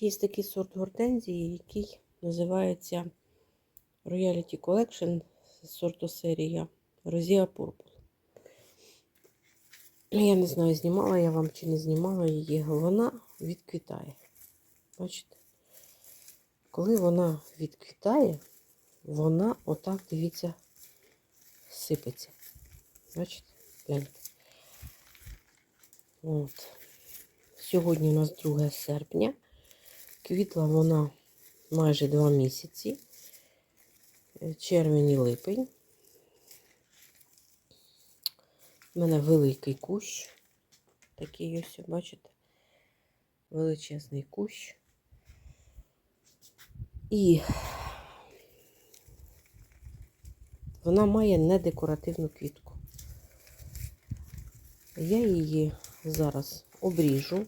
Є такий сорт гортензії, який називається Royalty Collection сорту серія Розія Purple. Я не знаю, знімала я вам чи не знімала її. Вона відквітає. Бачите? Коли вона відквітає, вона отак, дивіться, сипеться. Бачите? Гляньте. От. Сьогодні у нас 2 серпня. Квітла вона майже 2 місяці. Червень і липень. У мене великий кущ. Такий ось, бачите? Величезний кущ. І вона має недекоративну квітку. Я її зараз обріжу.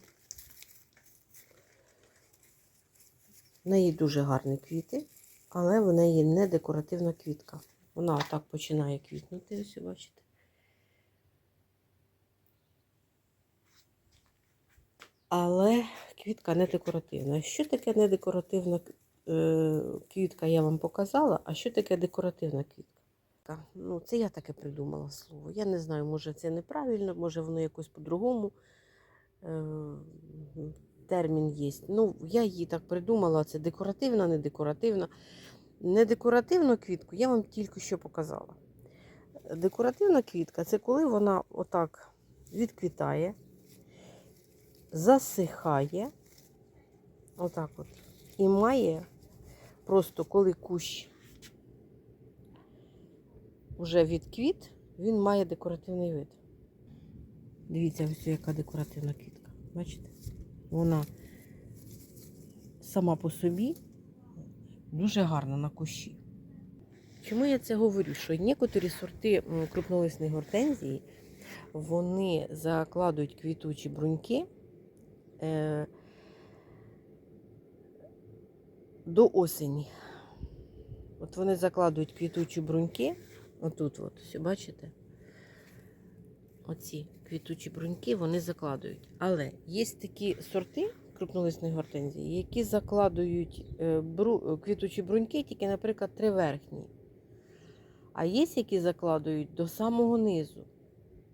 В неї дуже гарні квіти, але в неї не декоративна квітка. Вона отак починає квітнути, ось бачите. Але квітка не декоративна. Що таке недекоративна е, квітка, я вам показала, а що таке декоративна квітка? Ну, це я таке придумала слово. Я не знаю, може це неправильно, може воно якось по-другому. Термін є. Ну, я її так придумала, це декоративна, не декоративна. Недекоративну квітку я вам тільки що показала. Декоративна квітка це коли вона отак відквітає, засихає, отак от, і має просто коли кущ вже відквіт, він має декоративний вид. Дивіться, ось яка декоративна квітка. Бачите? Вона сама по собі дуже гарна на кущі. Чому я це говорю? Що некоторі сорти крупнолисної гортензії вони закладують квітучі бруньки е, до осені. От вони закладують квітучі бруньки, отут, от, все бачите? Оці квітучі бруньки вони закладують. Але є такі сорти крупнолисної гортензії, які закладують е, квітучі бруньки, тільки, наприклад, три верхні. А є, які закладують до самого низу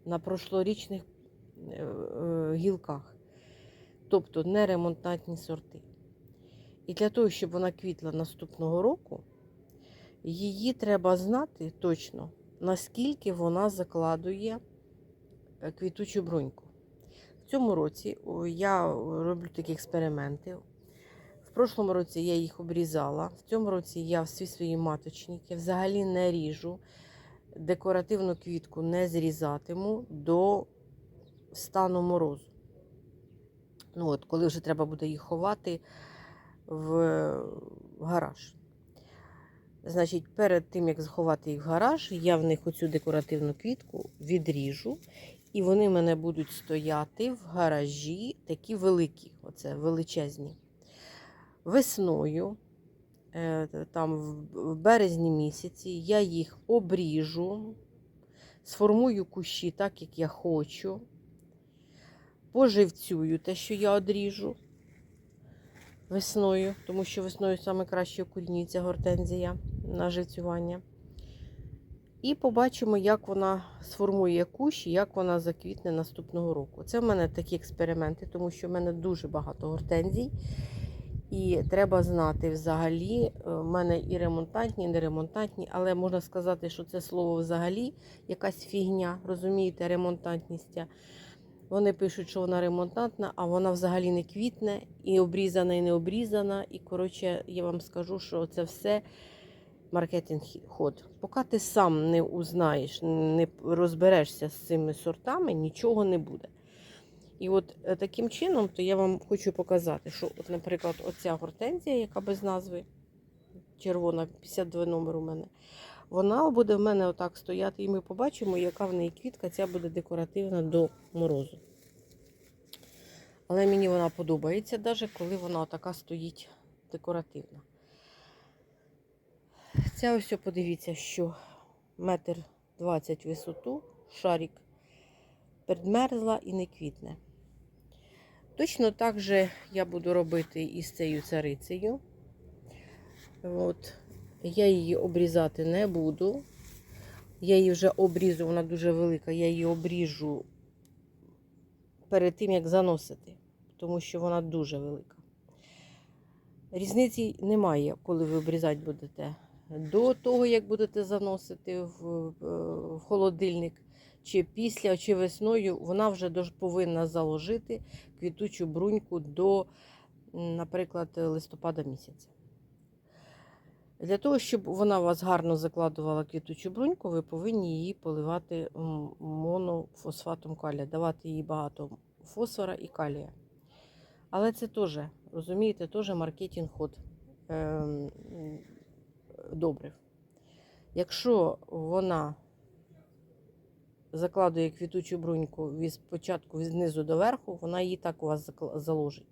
на прошлорічних е, е, гілках. Тобто неремонтантні сорти. І для того, щоб вона квітла наступного року, її треба знати точно, наскільки вона закладує квітучу бруньку. В цьому році я роблю такі експерименти. В прошлому році я їх обрізала. В цьому році я всі свої маточники взагалі не ріжу. Декоративну квітку не зрізатиму до стану морозу. Ну от, Коли вже треба буде їх ховати в гараж. Значить, перед тим, як заховати їх в гараж, я в них оцю декоративну квітку відріжу, і вони мене будуть стояти в гаражі такі великі, оце величезні. Весною, е, там в березні місяці, я їх обріжу, сформую кущі так, як я хочу, поживцюю те, що я одріжу весною, тому що весною саме краще укорінюється гортензія на живцювання. І побачимо, як вона сформує кущ і як вона заквітне наступного року. Це в мене такі експерименти, тому що в мене дуже багато гортензій. І треба знати взагалі, в мене і ремонтантні, і неремонтантні, але можна сказати, що це слово взагалі якась фігня, розумієте, ремонтантність. Вони пишуть, що вона ремонтантна, а вона взагалі не квітне, і обрізана, і не обрізана. І, коротше, я вам скажу, що це все маркетинг ход. Поки ти сам не узнаєш, не розберешся з цими сортами, нічого не буде. І от е, таким чином, то я вам хочу показати, що, от, наприклад, оця гортензія, яка без назви, червона, 52 номер у мене, вона буде в мене отак стояти, і ми побачимо, яка в неї квітка, ця буде декоративна до морозу. Але мені вона подобається, навіть коли вона така стоїть декоративна. Ця ось подивіться, що метр 20 висоту, шарик підмерзла і не квітне. Точно так же я буду робити і з цією царицею. От. Я її обрізати не буду. Я її вже обрізу, вона дуже велика, я її обріжу перед тим, як заносити, тому що вона дуже велика. Різниці немає, коли ви обрізати будете. До того, як будете заносити в, в холодильник, чи після, чи весною, вона вже повинна заложити квітучу бруньку до, наприклад, листопада місяця. Для того, щоб вона у вас гарно закладувала квітучу бруньку, ви повинні її поливати монофосфатом калія, давати їй багато фосфора і калія. Але це теж, розумієте, теж маркетинг ход ем, добрив. Якщо вона закладує квітучу бруньку від спочатку від знизу до верху, вона її так у вас заложить.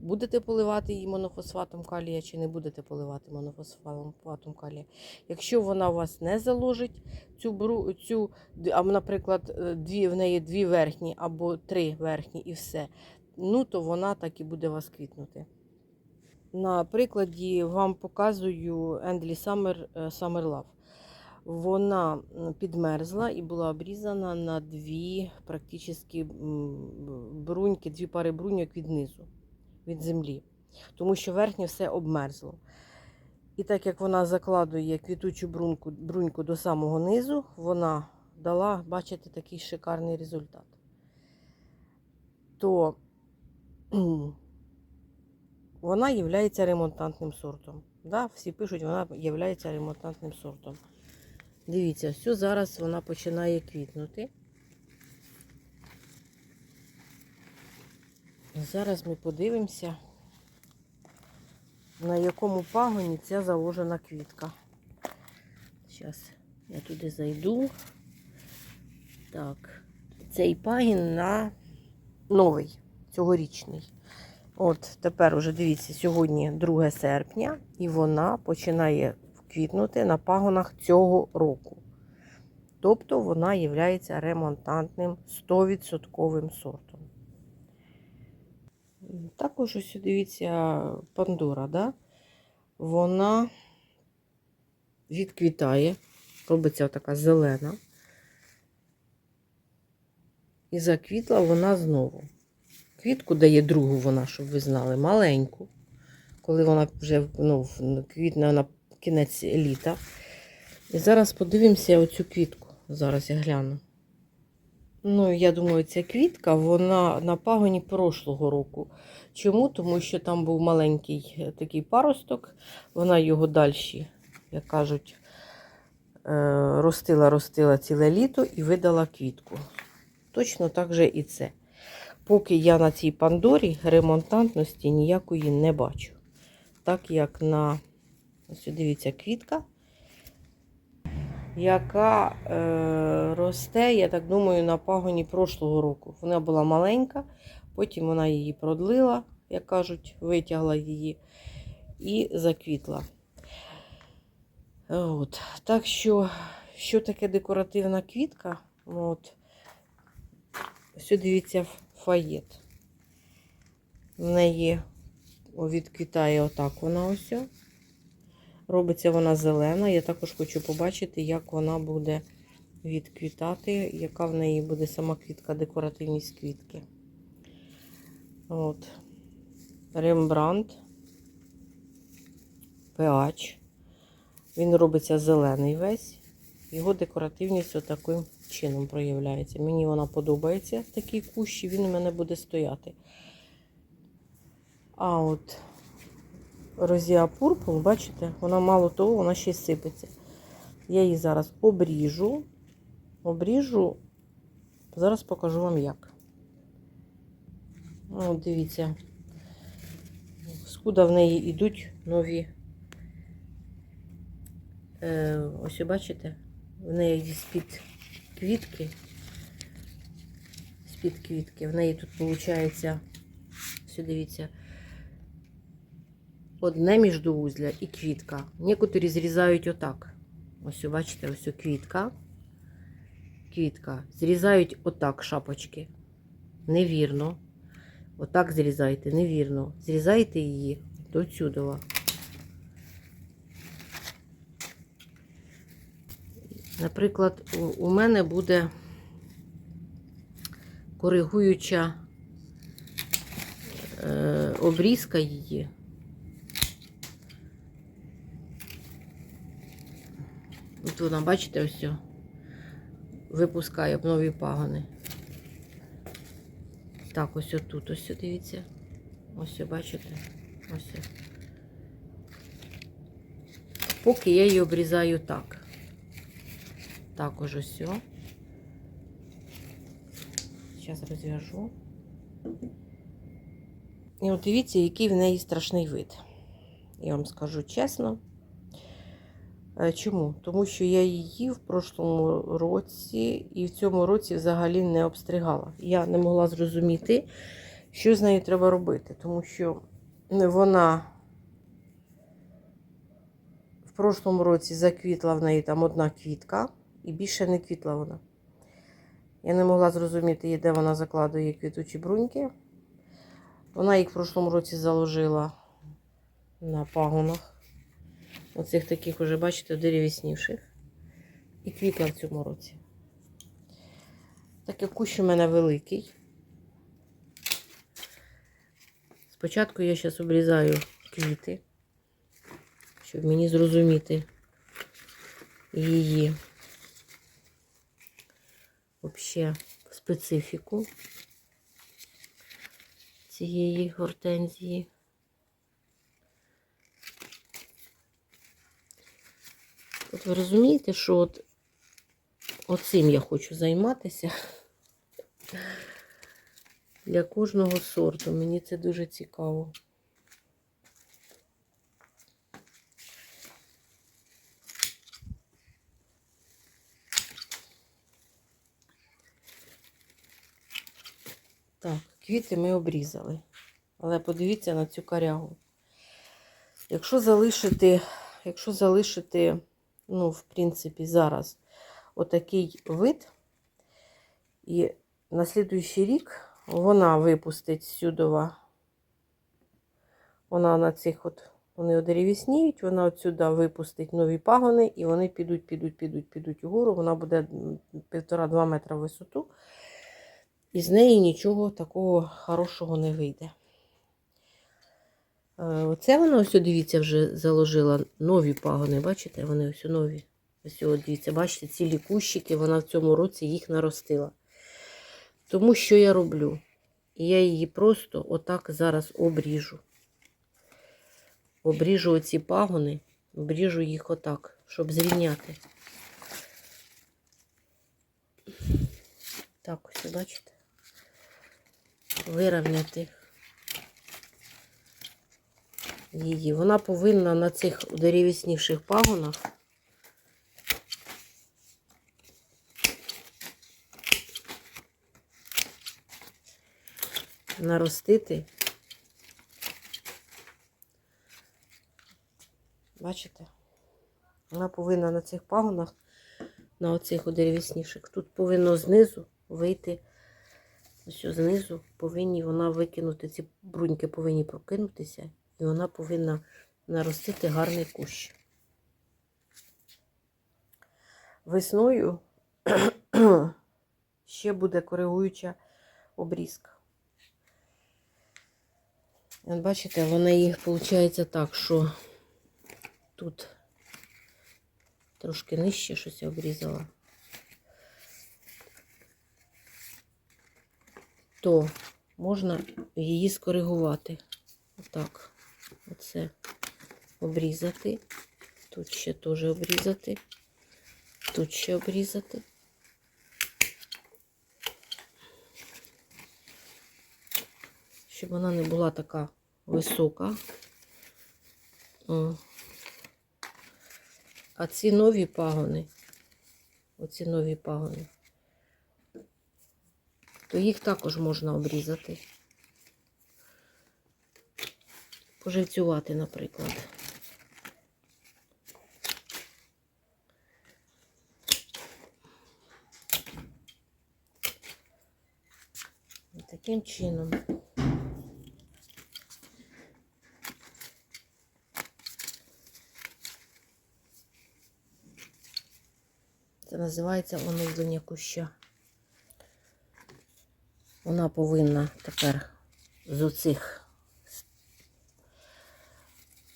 Будете поливати її монофосфатом калія чи не будете поливати монофосфатом калія. Якщо вона у вас не заложить цю бру, цю, а, наприклад, е, дві, в неї дві верхні або три верхні і все, ну то вона так і буде у вас квітнути. На прикладі вам показую Ендлі Summer, е, Summer Love. Вона підмерзла і була обрізана на дві практично бруньки, дві пари бруньок від низу, від землі. Тому що верхнє все обмерзло. І так як вона закладує квітучу бруньку, бруньку до самого низу, вона дала, бачите, такий шикарний результат. То вона є ремонтантним сортом. Да, всі пишуть, вона є ремонтантним сортом. Дивіться, все зараз вона починає квітнути. Зараз ми подивимося, на якому пагоні ця заложена квітка. Зараз я туди зайду. Так, цей пагін на новий, цьогорічний. От тепер уже дивіться, сьогодні 2 серпня, і вона починає квітнути на пагонах цього року. Тобто вона є ремонтантним 100% сортом. Також ось дивіться Пандора, да? вона відквітає, робиться така зелена. І заквітла вона знову. Квітку дає другу вона, щоб ви знали, маленьку. Коли вона вже ну, квітне на кінець літа. І зараз подивимося оцю квітку. Зараз я гляну. Ну, я думаю, ця квітка, вона на пагоні прошлого року. Чому? Тому що там був маленький е, такий паросток, вона його далі, як кажуть, е, ростила, ростила ціле літо і видала квітку. Точно так же і це. Поки я на цій пандорі ремонтантності ніякої не бачу. Так як на ось дивіться квітка, яка е, росте, я так думаю, на пагоні прошлого року. Вона була маленька, потім вона її продлила, як кажуть, витягла її і заквітла. От. Так що, що таке декоративна квітка? От. Ось дивіться фаєт. В неї відквітає отак вона ось. Робиться вона зелена. Я також хочу побачити, як вона буде відквітати, яка в неї буде сама квітка, декоративність квітки. От. Рембрандт. PH. Він робиться зелений весь. Його декоративність отаким чином проявляється. Мені вона подобається, такий кущ, він у мене буде стояти. А от Розія Пурпл, бачите, вона мало того, вона ще й сипеться. Я її зараз обріжу. Обріжу, зараз покажу вам як. О, дивіться, скуда в неї йдуть нові. Е, ось бачите, в неї з-під квітки. З-під квітки. В неї тут виходить, все дивіться, одне міждоузля і квітка. Некоторі зрізають отак. Ось, бачите, ось квітка. Квітка. Зрізають отак шапочки. Невірно. Отак зрізайте, невірно. Зрізайте її до цюдова. Наприклад, у, мене буде коригуюча е, обрізка її. От вона, бачите, ось випускає нові пагони. Так, ось тут, ось дивіться. Ось, бачите? Ось. Поки я її обрізаю так. Також ось. Зараз розв'яжу. І от дивіться, який в неї страшний вид. Я вам скажу чесно. Чому? Тому що я її в прошлому році і в цьому році взагалі не обстригала. Я не могла зрозуміти, що з нею треба робити, тому що вона в прошлому році заквітла в неї там одна квітка, і більше не квітла вона. Я не могла зрозуміти, де вона закладує квітучі бруньки. Вона їх в прошлому році заложила на пагонах. Оцих таких уже, бачите, деревісніших. І квітла в цьому році. Так як кущ у мене великий. Спочатку я зараз обрізаю квіти, щоб мені зрозуміти її взагалі специфіку цієї гортензії. От ви розумієте, що от оцим я хочу займатися для кожного сорту. Мені це дуже цікаво. Так, квіти ми обрізали. Але подивіться на цю корягу. Якщо залишити, якщо залишити, ну, в принципі, зараз отакий вид, і на слідуючий рік вона випустить сюдова, вона на цих от, вони одеревісніють, вона отсюди випустить нові пагони, і вони підуть, підуть, підуть, підуть угору. Вона буде півтора-два метра в висоту. І з неї нічого такого хорошого не вийде. Е, Оце вона ось, дивіться, вже заложила нові пагони. Бачите, вони ось нові. Ось, дивіться, бачите, цілі кущики, вона в цьому році їх наростила. Тому що я роблю? Я її просто отак зараз обріжу. Обріжу оці пагони, обріжу їх отак, щоб зрівняти. Так, ось, бачите? Вирівняти її. Вона повинна на цих деревісніших пагонах наростити. Бачите? Вона повинна на цих пагонах, на оцих деревісніших, тут повинно знизу вийти. Ось знизу повинні вона викинути, ці бруньки повинні прокинутися, і вона повинна наростити гарний кущ. Весною ще буде коригуюча обрізка. Бачите, вона їх виходить так, що тут трошки нижче щось я обрізала. То можна її скоригувати. Отак. Оце обрізати. Тут ще теж обрізати. Тут ще обрізати. Щоб вона не була така висока. А ці нові пагони, оці нові пагони, то їх також можна обрізати. Поживцювати, наприклад. Таким чином. Це називається оновлення куща. Вона повинна тепер з оцих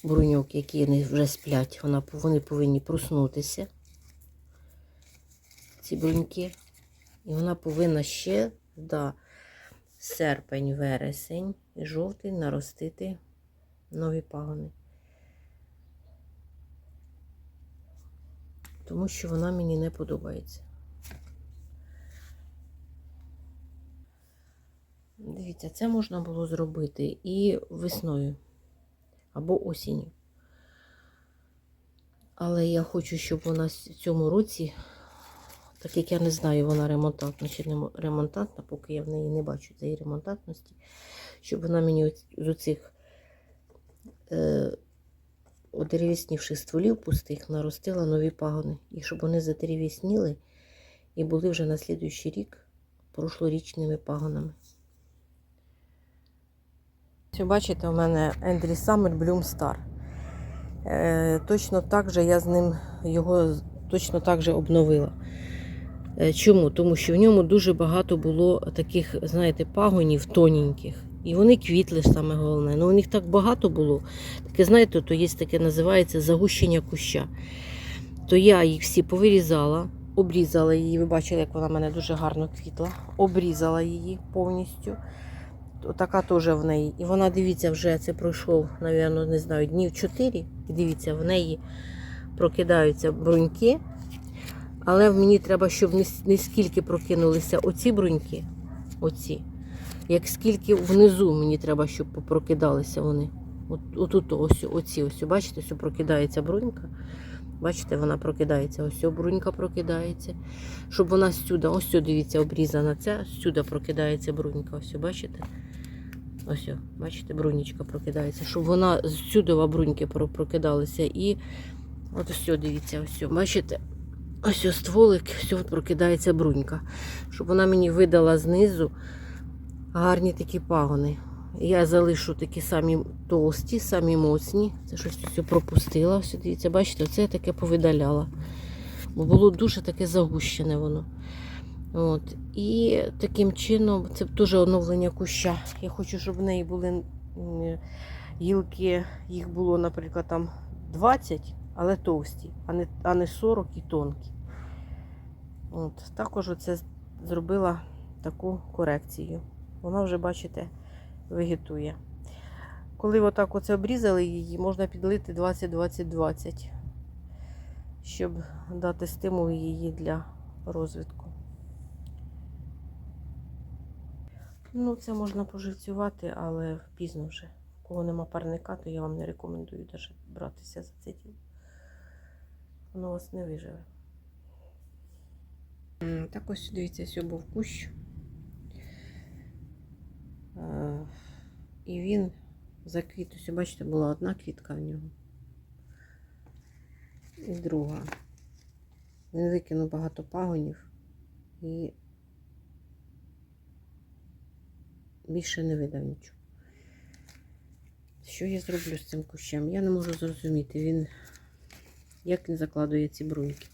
бруньок, які вже сплять, вона, вони повинні проснутися, ці бруньки. І вона повинна ще да, серпень, вересень і жовтий наростити нові пагони. Тому що вона мені не подобається. Дивіться, це можна було зробити і весною або осінню. Але я хочу, щоб вона в цьому році, так як я не знаю, вона ремонтантна чи не ремонтантна, поки я в неї не бачу цієї ремонтантності, щоб вона мені з оцих е, одеревіснівших стволів пустих наростила нові пагони. І щоб вони задеревісніли і були вже на слідуючий рік прошлорічними пагонами. Бачите, у мене Ендрі Summer Bloom Star. Е, точно так же я з ним його точно так же обновила. Е, чому? Тому що в ньому дуже багато було таких, знаєте, пагонів тоненьких. І вони квітли саме головне. Ну, у них так багато було. Таке, знаєте, то є таке називається загущення куща. То я їх всі повирізала, обрізала її. Ви бачили, як вона в мене дуже гарно квітла. Обрізала її повністю. Така теж в неї. І вона, дивіться, вже це пройшов, напевно, не знаю, днів 4. І дивіться, в неї прокидаються бруньки. Але мені треба, щоб не, скільки прокинулися оці бруньки, оці, як скільки внизу мені треба, щоб попрокидалися вони. От, отут ось, оці, ось, бачите, ось прокидається брунька. Бачите, вона прокидається, ось брунька прокидається. Щоб вона сюди, ось сюди, дивіться, обрізана ця, сюди прокидається брунька. Ось, бачите? Ось, бачите, брунічка прокидається. Щоб вона сюди бруньки про- прокидалися. І от ось, дивіться, ось, бачите? Ось ось стволик, все прокидається брунька. Щоб вона мені видала знизу гарні такі пагони. Я залишу такі самі толсті, самі моцні. Це щось все пропустила. Ось дивіться, бачите, оце я таке повидаляла. Бо було дуже таке загущене воно. От. І таким чином, це теж оновлення куща. Я хочу, щоб в неї були гілки, їх було, наприклад, там 20, але товсті, а не, а не 40 і тонкі. От. Також оце зробила таку корекцію. Вона вже, бачите, вегетує. Коли отак оце обрізали її, можна підлити 20-20-20, щоб дати стимул її для розвитку. Ну, це можна поживцювати, але пізно вже. Кого нема парника, то я вам не рекомендую навіть братися за це діло. Воно вас не виживе. Так ось дивіться, ось був кущ. Е, І він заквіт. Ось, бачите, була одна квітка в нього. І друга. Він викинув багато пагонів і більше не видав нічого. Що я зроблю з цим кущем? Я не можу зрозуміти, він як він закладує ці бруньки.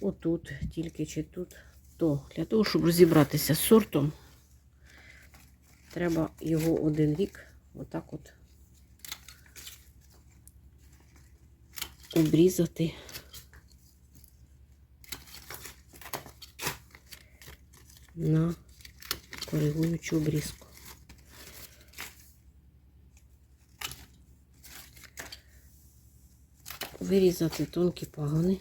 Отут, тільки чи тут. То для того, щоб розібратися з сортом, треба його один рік отак от обрізати. На коригуючу обрізку. Вирізати тонкі пагони.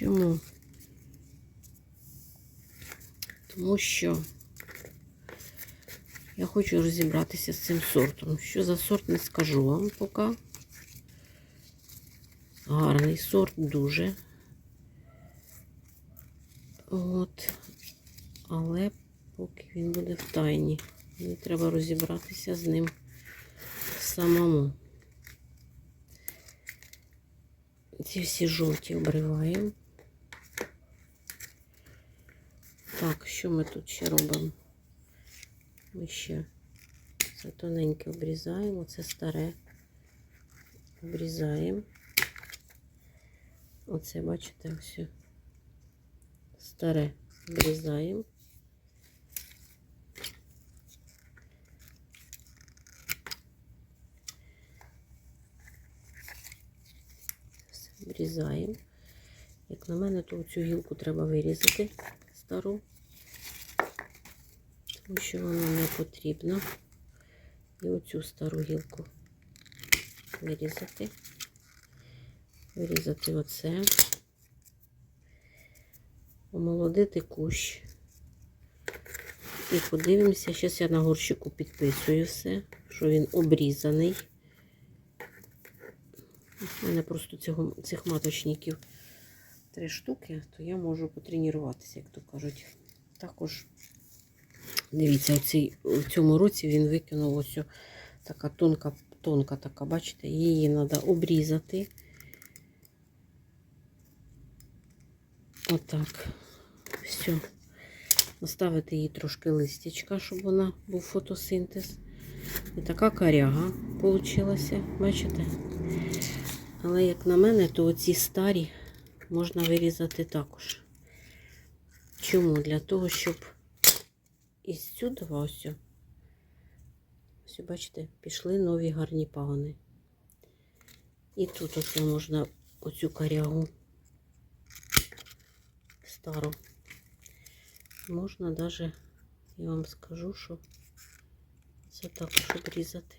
Чому? Тому що я хочу розібратися з цим сортом. Що за сорт не скажу вам поки. Гарний сорт дуже. От. Але поки він буде в тайні. Мені треба розібратися з ним самому. Ці всі жовті обриваємо. Так, що ми тут ще робимо? Ми ще це тоненьке обрізаємо, це старе. Обрізаємо. Оце, бачите, все. Старе обрізаємо. Все, обрізаємо. Як на мене, то цю гілку треба вирізати стару, тому що вона не потрібна. І оцю стару гілку вирізати. Вирізати оце. Омолодити кущ. І подивимося, зараз я на горщику підписую все, що він обрізаний. У мене просто цього, цих маточників три штуки, то я можу потренуватися, як то кажуть. Також, дивіться, оцей, в цьому році він викинув ось така тонка, тонка така, бачите, її треба обрізати. Отак. Все. Оставити їй трошки листячка, щоб вона був фотосинтез. І така коряга получилася, бачите? Але, як на мене, то оці старі можна вирізати також. Чому? Для того, щоб із сюди ось, ось, бачите, пішли нові гарні пагони. І тут оце можна оцю корягу стару. Можна даже, я вам скажу, що це також обрізати.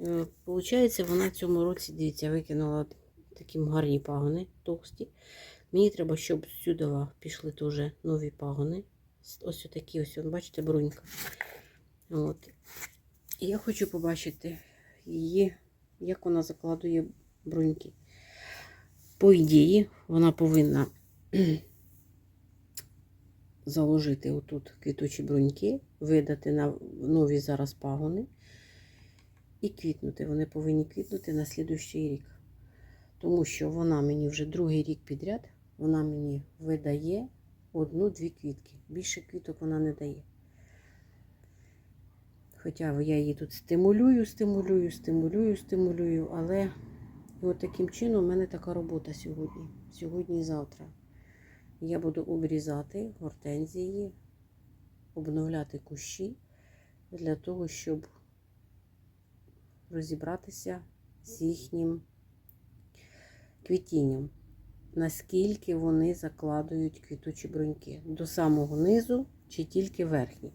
Е, Получається, вона цьому році, дивіться, викинула такі гарні пагони товсті. Мені треба, щоб сюди пішли теж нові пагони. Ось такі ось, бачите, брунька. От. І я хочу побачити її, як вона закладує бруньки. По ідеї, вона повинна заложити отут квітучі бруньки, видати на нові зараз пагони і квітнути. Вони повинні квітнути на слідуючий рік. Тому що вона мені вже другий рік підряд, вона мені видає одну-дві квітки. Більше квіток вона не дає. Хоча я її тут стимулюю, стимулюю, стимулюю, стимулюю, але от таким чином у мене така робота сьогодні. Сьогодні і завтра. Я буду обрізати гортензії, обновляти кущі для того, щоб розібратися з їхнім квітінням. Наскільки вони закладують квітучі бруньки до самого низу чи тільки верхні.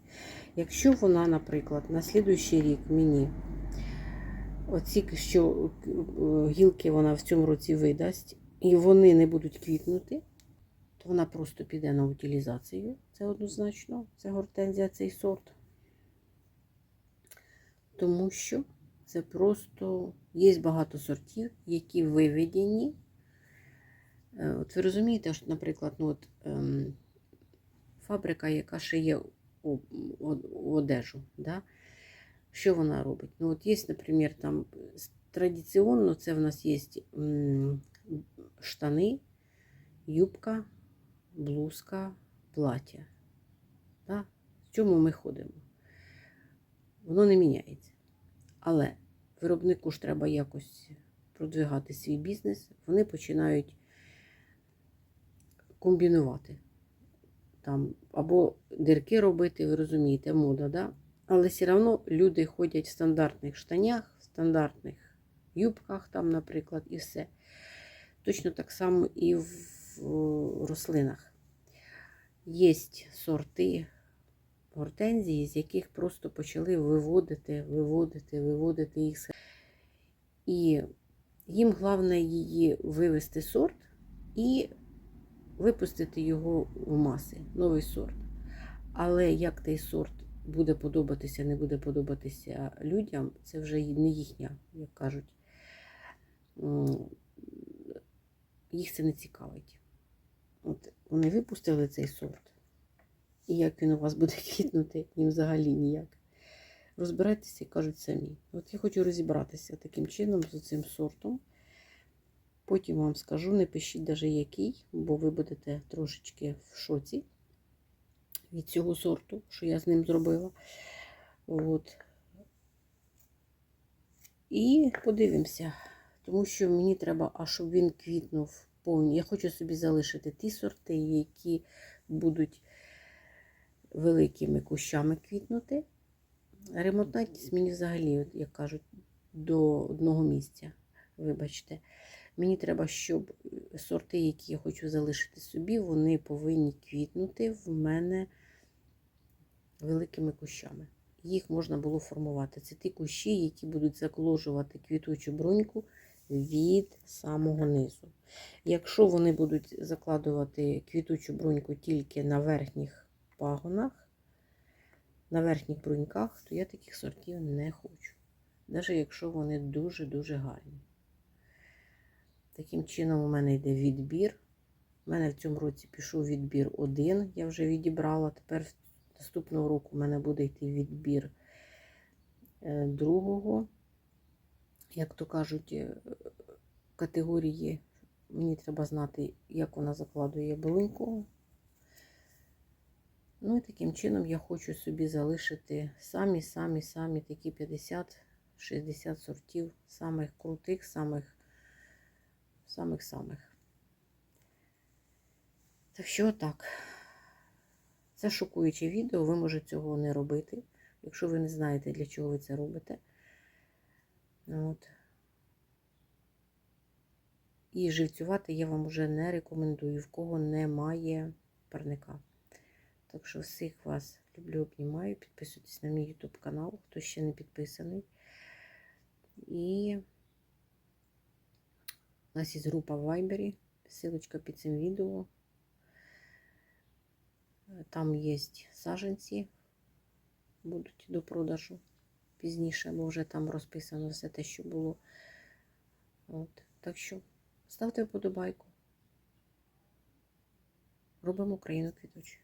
Якщо вона, наприклад, на слідуючий рік мені оці що е, гілки вона в цьому році видасть, і вони не будуть квітнути, то вона просто піде на утилізацію. Це однозначно, це гортензія, цей сорт. Тому що це просто є багато сортів, які виведені. Е, От ви розумієте, що, наприклад, ну от, ем, фабрика, яка шиє о- одежу, да? що вона робить? Ну, от є, наприклад, там традиційно це в нас є штани, юбка, блузка, плаття. Да? В чому ми ходимо? Воно не міняється. Але виробнику ж треба якось продвигати свій бізнес. Вони починають комбінувати. Там, або дирки робити, ви розумієте, мода, да? але все одно люди ходять в стандартних штанях, в стандартних юбках, там, наприклад, і все. Точно так само і в рослинах. Є сорти гортензії, з яких просто почали виводити, виводити, виводити їх. І їм головне її вивести сорт і випустити його в маси, новий сорт. Але як той сорт буде подобатися, не буде подобатися людям, це вже не їхня, як кажуть. Їх це не цікавить. От вони випустили цей сорт. І як він у вас буде квітнути, їм взагалі ніяк. Розбирайтеся і кажуть самі. От я хочу розібратися таким чином з цим сортом. Потім вам скажу, не пишіть навіть який, бо ви будете трошечки в шоці від цього сорту, що я з ним зробила. От. І подивимося, тому що мені треба, а щоб він квітнув повні. Я хочу собі залишити ті сорти, які будуть великими кущами квітнути. Ремонтнатість мені взагалі, як кажуть, до одного місця. Вибачте. Мені треба, щоб сорти, які я хочу залишити собі, вони повинні квітнути в мене великими кущами. Їх можна було формувати. Це ті кущі, які будуть закложувати квітучу бруньку від самого низу. Якщо вони будуть закладувати квітучу бруньку тільки на верхніх пагонах, на верхніх бруньках, то я таких сортів не хочу. Навіть якщо вони дуже-дуже гарні. Таким чином, у мене йде відбір. У мене в цьому році пішов відбір один, я вже відібрала. Тепер наступного року у мене буде йти відбір е, другого. Як то кажуть, е, категорії. Мені треба знати, як вона закладує бруньку. Ну і таким чином я хочу собі залишити самі, самі, самі такі 50-60 сортів самих крутих, самих, самих, самих. Так що так. Це шокуюче відео, ви можете цього не робити, якщо ви не знаєте, для чого ви це робите. От. І живцювати я вам вже не рекомендую, в кого немає парника. Так що всіх вас люблю, обнімаю. Підписуйтесь на мій YouTube канал, хто ще не підписаний. І у нас є група в Viber, ссылочка під цим відео. Там є саженці, будуть до продажу пізніше, бо вже там розписано все те, що було. От. Так що ставте вподобайку. Робимо Україну квітучою.